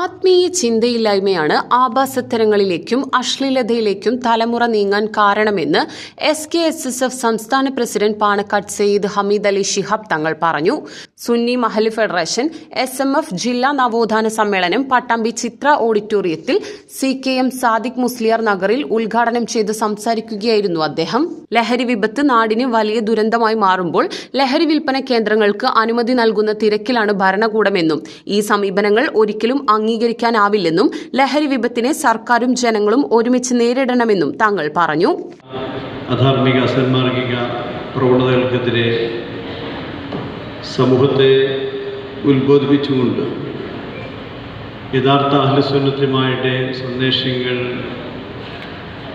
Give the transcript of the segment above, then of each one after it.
ആത്മീയ ചിന്തയില്ലായ്മയാണ് ആഭാസത്തരങ്ങളിലേക്കും അശ്ലീലതയിലേക്കും തലമുറ നീങ്ങാൻ കാരണമെന്ന് S K S S F സംസ്ഥാന പ്രസിഡന്റ് പാണക്കാട് സെയ്ദ് ഹമീദ് അലി ഷിഹാബ് തങ്ങൾ പറഞ്ഞു. Sunni Mahal federation S M F ജില്ലാ നവോത്ഥാന സമ്മേളനം പട്ടാമ്പി ചിത്ര ഓഡിറ്റോറിയത്തിൽ C K M Sadiq Musliyar നഗറിൽ ഉദ്ഘാടനം ചെയ്ത് സംസാരിക്കുകയായിരുന്നു അദ്ദേഹം. ലഹരി വിപത്ത് നാടിന് വലിയ ദുരന്തമായി മാറുമ്പോൾ ലഹരി വിൽപ്പന കേന്ദ്രങ്ങൾക്ക് അനുമതി നൽകുന്ന തിരക്കിലാണ് ഭരണകൂടമെന്നും ഈ സമീപനങ്ങൾ ഒരിക്കലും അംഗീകരിക്കാനാവില്ലെന്നും ലഹരി വിപത്തിനെ സർക്കാരും ജനങ്ങളും ഒരുമിച്ച് നേരിടണമെന്നും താങ്കൾ പറഞ്ഞു. അധാർമിക അസന്മാർഗിക പ്രവണതകൾക്കെതിരെ സമൂഹത്തെ ഉത്ബോധിപ്പിച്ചുകൊണ്ട് യഥാർത്ഥ അഹ്ലസുന്നത്തിമായുടെ സന്ദേശങ്ങൾ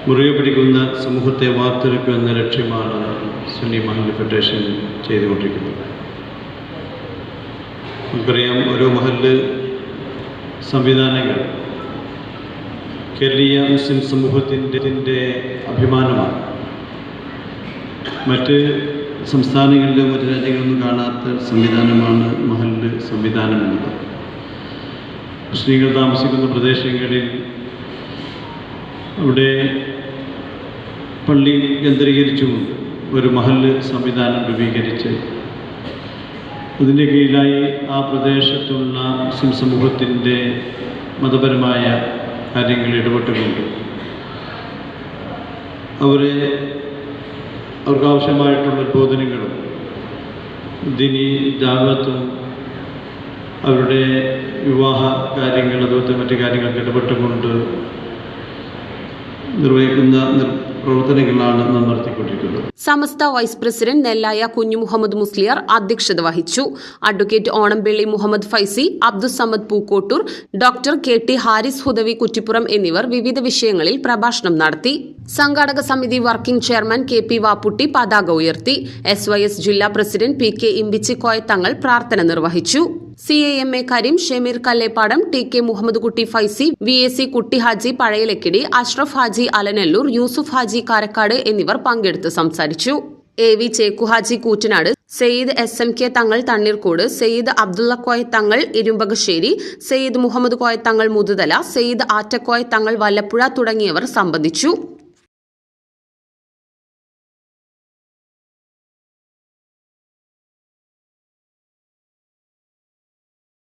മുറുകെ പിടിക്കുന്ന സമൂഹത്തെ വാർത്തെടുക്കുക എന്ന ലക്ഷ്യമാണ് സുന്നി മഹൽ ഫെഡറേഷൻ ചെയ്തുകൊണ്ടിരിക്കുന്നത്. നമുക്കറിയാം ഓരോ മഹൽ സംവിധാനങ്ങൾ. കേരളീയ മുസ്ലിം സമൂഹത്തിന്റെ അഭിമാനമാണ്. മറ്റ് സംസ്ഥാനങ്ങളിലും മറ്റ് രാജ്യങ്ങളിലൊന്നും കാണാത്ത സംവിധാനമാണ് മഹലിന്റെ സംവിധാനം എന്നത്. മുസ്ലിങ്ങൾ താമസിക്കുന്ന പ്രദേശങ്ങളിൽ അവിടെ പള്ളി കേന്ദ്രീകരിച്ചുകൊണ്ട് ഒരു മഹൽ സംവിധാനം രൂപീകരിച്ച് അതിന്റെ കീഴിലായി ആ പ്രദേശത്തുള്ള മുസ്ലിം സമൂഹത്തിന്റെ മതപരമായ കാര്യങ്ങളിൽ ഇടപെട്ടുകൊണ്ട് അവരെ അവർക്ക് ആവശ്യമായിട്ടുള്ള ബോധനങ്ങളും ദിനി ജാഗ്രതും അവരുടെ വിവാഹ കാര്യങ്ങൾ അതുപോലത്തെ മറ്റു കാര്യങ്ങൾക്ക് ഇടപെട്ടുകൊണ്ട് നിർവഹിക്കുന്ന നിർ പ്രവർത്തനങ്ങളാണ് നടത്തിക്കൊണ്ടിരിക്കുന്നത് സമസ്ത വൈസ് പ്രസിഡന്റ് നെല്ലായ കുഞ്ഞു മുഹമ്മദ് മുസ്ലിയാർ അധ്യക്ഷത വഹിച്ചു. Advocate Onampilly Muhammad Faizy Abdussamad Pookkottur doctor K T Haris Hudawi Kuttippuram എന്നിവർ വിവിധ വിഷയങ്ങളിൽ പ്രഭാഷണം നടത്തി. സംഘാടക സമിതി working chairman K P Vapputty പതാക ഉയർത്തി. എസ് വൈ എസ് ജില്ലാ president P K Imbichikoya Thangal പ്രാർത്ഥന നിർവഹിച്ചു. C A M A Kareem Shameer Kallepadam T K Muhammad Kutty Faizy V A C കുട്ടി ഹാജി പഴയലക്കിടി അഷ്റഫ് ഹാജി അലനല്ലൂർ യൂസുഫ് ഹാജി കാരക്കാട് എന്നിവർ പങ്കെടുത്ത് സംസാരിച്ചു. A V Chekkuhaji Koottanad Syed S M K Thangal Thanneerkode Syed Abdulla Koya Thangal Irumbakassery Syed Muhammad Koya Thangal Muthuthala Syed Attakoya തങ്ങൾ വല്ലപ്പുഴ തുടങ്ങിയവർ സംബന്ധിച്ചു.